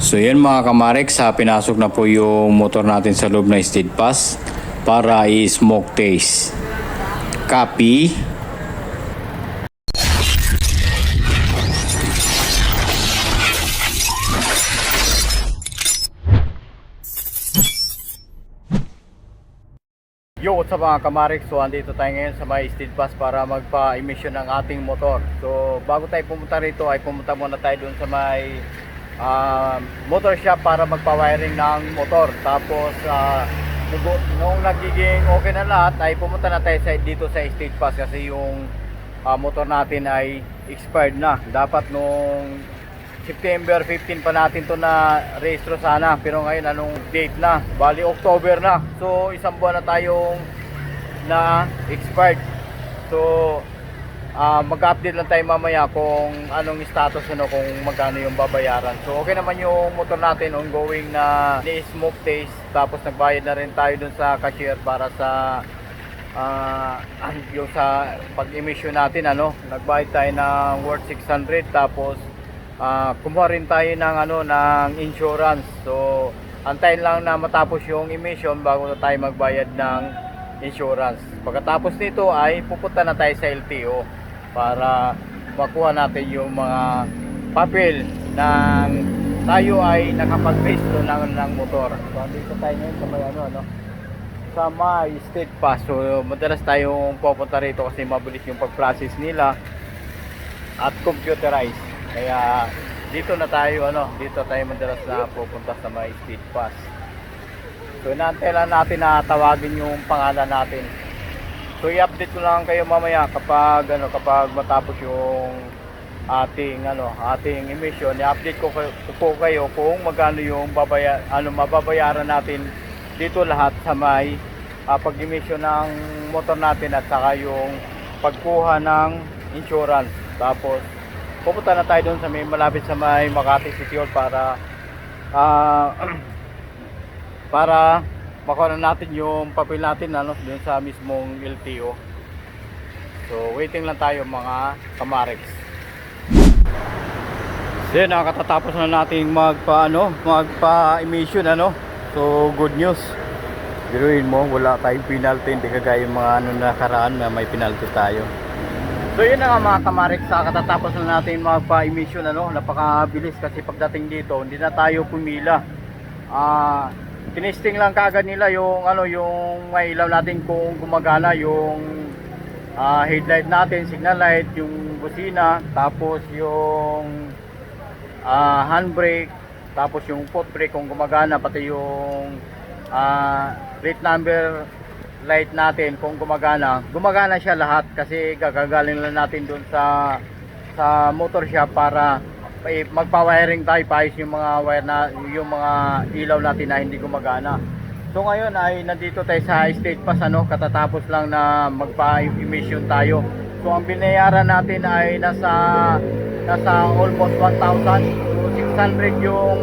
So yan mga kamarek, sa pinasok na po yung motor natin sa loob na stead pass para i-smoke taste. Copy. Yo, what's up mga kamarik? So, andito tayo ngayon sa may stead pass para magpa-emission ng ating motor. So, bago tayo pumunta rito ay pumunta muna tayo dun sa may ah, motor shop para magpa-wiring ng motor. Tapos, uh, nung nagiging okay na lahat ay pumunta na tayo sa, dito sa stead pass kasi yung ah, motor natin ay expired na. Dapat nung September 15 pa natin to na rehistro sana pero ngayon anong date na bali October na so isang buwan na tayong na expired so ah mag-update lang tayo mamaya kung anong status ano kung magkano yung babayaran so okay naman yung motor natin ongoing na ni-smoke taste tapos nagbayad na rin tayo dun sa cashier para sa ah yung sa pag-emission natin ano nagbayad tayo ng worth 600 tapos ah kumuha rin tayo ng ano ng insurance. So antayin lang na matapos yung emission bago na tayo magbayad ng insurance. Pagkatapos nito ay pupunta na tayo sa LTO para makuha natin yung mga papel ng tayo ay nakapag-rehistro ng, ng motor. So andito tayo ngayon sa may ano ano sa may state pass. So madalas tayong pupunta rito kasi mabilis yung pag-process nila at computerized. Kaya dito na tayo ano, dito tayo madalas na pupunta sa may speed pass. So inaantay lang natin na tawagin yung pangalan natin. So i-update ko lang kayo mamaya kapag ano kapag matapos yung ating ano ating emission i-update ko, kayo- po kayo kung magkano yung babaya, ano mababayaran natin dito lahat sa may ah, pag-emission ng motor natin at saka yung pagkuha ng insurance. Tapos pupunta na tayo doon sa may malapit sa may Makati City Hall para ah, para makuha na natin yung papel natin ano, doon sa mismong LTO. So waiting lang tayo mga kamarex. Then nakatatapos na natin magpa ano, magpa-emission ano. So good news. Biruin mo, wala tayong penalty, hindi kagaya mga ano nakaraan na may penalty tayo. So yun na nga mga kamarik sa katatapos na natin magpa-emission ano, napakabilis kasi pagdating dito hindi na tayo pumila. Ah, tinesting lang kagad nila yung ano yung may ilaw natin kung gumagana yung ah, headlight natin, signal light, yung busina, tapos yung ah, handbrake, tapos yung foot brake kung gumagana pati yung ah, plate number light natin kung gumagana. Gumagana siya lahat kasi gagagaling lang natin dun sa sa motor shop para magpa-wiring tayo paayos yung mga wire na yung mga ilaw natin na hindi gumagana. So ngayon ay nandito tayo sa state pass ano katatapos lang na magpa-emission tayo. So ang binayaran natin ay nasa nasa almost 1,000 so 600 yung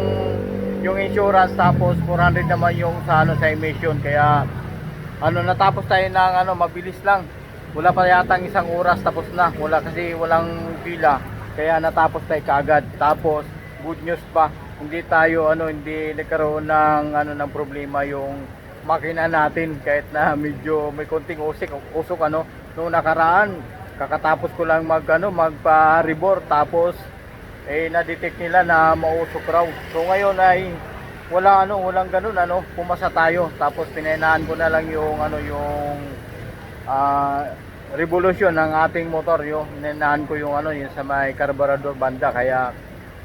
yung insurance tapos 400 naman yung sa ano sa emission. Kaya ano natapos tayo ng ano mabilis lang. Wala pa yata isang oras tapos na. Wala kasi walang pila kaya natapos tayo kaagad. Tapos good news pa. Hindi tayo ano hindi nagkaroon ng ano ng problema yung makina natin. Kahit na medyo may konting usik usok ano. Nung nakaraan kakatapos ko lang mag ano magpa rebore tapos eh na-detect nila na mausok raw. So ngayon ay wala ano, walang ganun ano, pumasa tayo. Tapos pinahinaan ko na lang yung ano yung ah revolution ng ating motor, yung pinahinaan ko yung ano, yung sa may carburetor banda kaya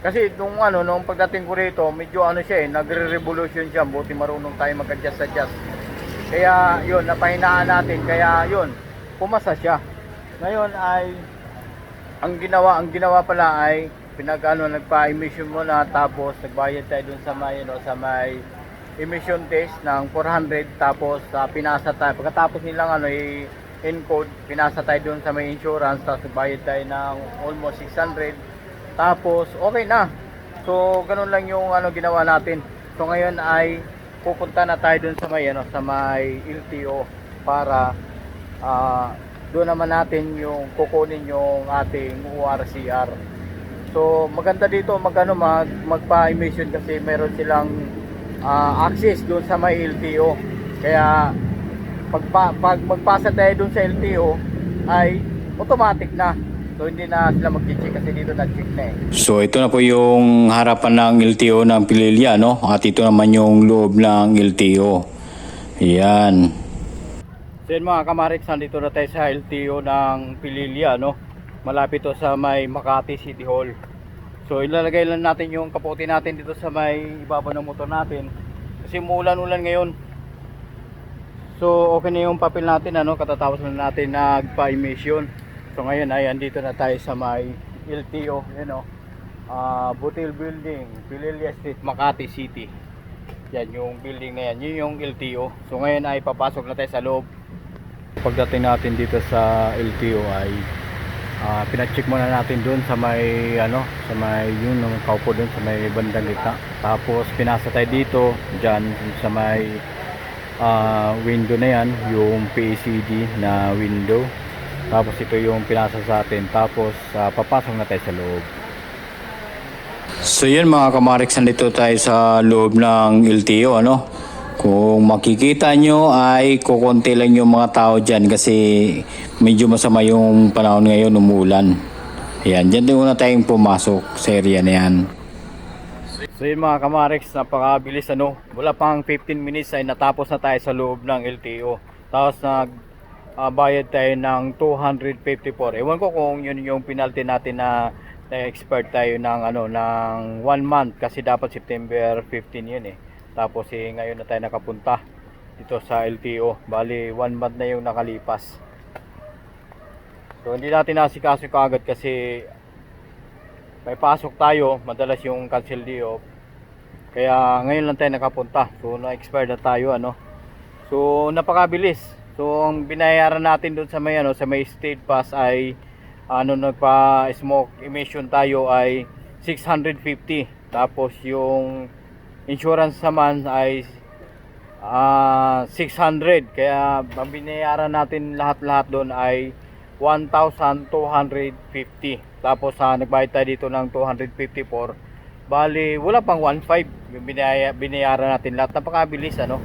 kasi nung ano, nung pagdating ko rito, medyo ano siya eh, nagre-revolution siya, buti marunong tayo mag-adjust adjust. Kaya yun, napahinaan natin, kaya yun, pumasa siya. Ngayon ay ang ginawa, ang ginawa pala ay pinag ano nagpa-emission muna tapos nagbayad tayo dun sa may ano, sa may emission test ng 400 tapos sa pinasa tayo pagkatapos nilang ano i encode pinasa tayo dun sa may insurance tapos nagbayad tayo ng almost 600 tapos okay na. So ganun lang yung ano ginawa natin. So ngayon ay pupunta na tayo dun sa may ano sa may LTO para ah doon naman natin yung kukunin yung ating URCR So maganda dito magano mag magpa-emission kasi meron silang ah, access doon sa may LTO. Kaya pag, pag magpasa tayo doon sa LTO ay automatic na. So hindi na sila mag-check kasi dito na-check na eh. So ito na po yung harapan ng LTO ng Pililya no? At ito naman yung loob ng LTO. Yan. So yun mga kamarix, nandito na tayo sa LTO ng Pililya no? Malapit to sa may Makati City Hall. So ilalagay lang natin yung kapote natin dito sa may ibaba ng motor natin. Kasi muulan-ulan ngayon. So okay na yung papel natin ano, katatapos na natin nagpa-emission. So ngayon ay andito na tayo sa may LTO, you know. Ah, Butil Building, Pililya Street, Makati City. Yan yung building na yan, yun yung LTO. So ngayon ay papasok na tayo sa loob. Pagdating natin dito sa LTO ay ah pinacheck muna natin doon sa may ano, sa may yun ng kaupo doon sa may bandang gitna. Tapos pinasa tayo dito, diyan sa may ah, window na yan, yung PCD na window. Tapos ito yung pinasa sa atin. Tapos ah, papasok na tayo sa loob. So yun mga kamarix, nandito tayo sa loob ng LTO ano. Kung makikita nyo ay kukunti lang yung mga tao dyan kasi medyo masama yung panahon ngayon umulan. Ayan, dyan din muna tayong pumasok sa area na yan. So yun mga kamarix, napakabilis ano. Wala pang 15 minutes ay natapos na tayo sa loob ng LTO. Tapos nag ah, bayad tayo ng 254. Ewan ko kung yun yung penalty natin na na-expert tayo ng ano ng 1 month kasi dapat September 15 yun eh. Tapos eh, ngayon na tayo nakapunta dito sa LTO. Bali 1 month na yung nakalipas. So hindi natin nasikaso kaagad kasi may pasok tayo, madalas yung cancel day off. Kaya ngayon lang tayo nakapunta. So na-expire na tayo ano. So napakabilis. So ang binayaran natin doon sa may ano sa may state pass ay ano nagpa smoke emission tayo ay 650. Tapos yung insurance naman ay ah 600. Kaya ang binayaran natin lahat-lahat doon ay 1,250. Tapos sa nagbayad tayo dito ng 254. Bali, wala pang 1.5 yung binaya, binayaran natin lahat. Napakabilis ano.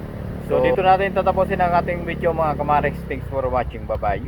So, dito natin tatapusin ang ating video mga kamarex. Thanks for watching. Bye-bye.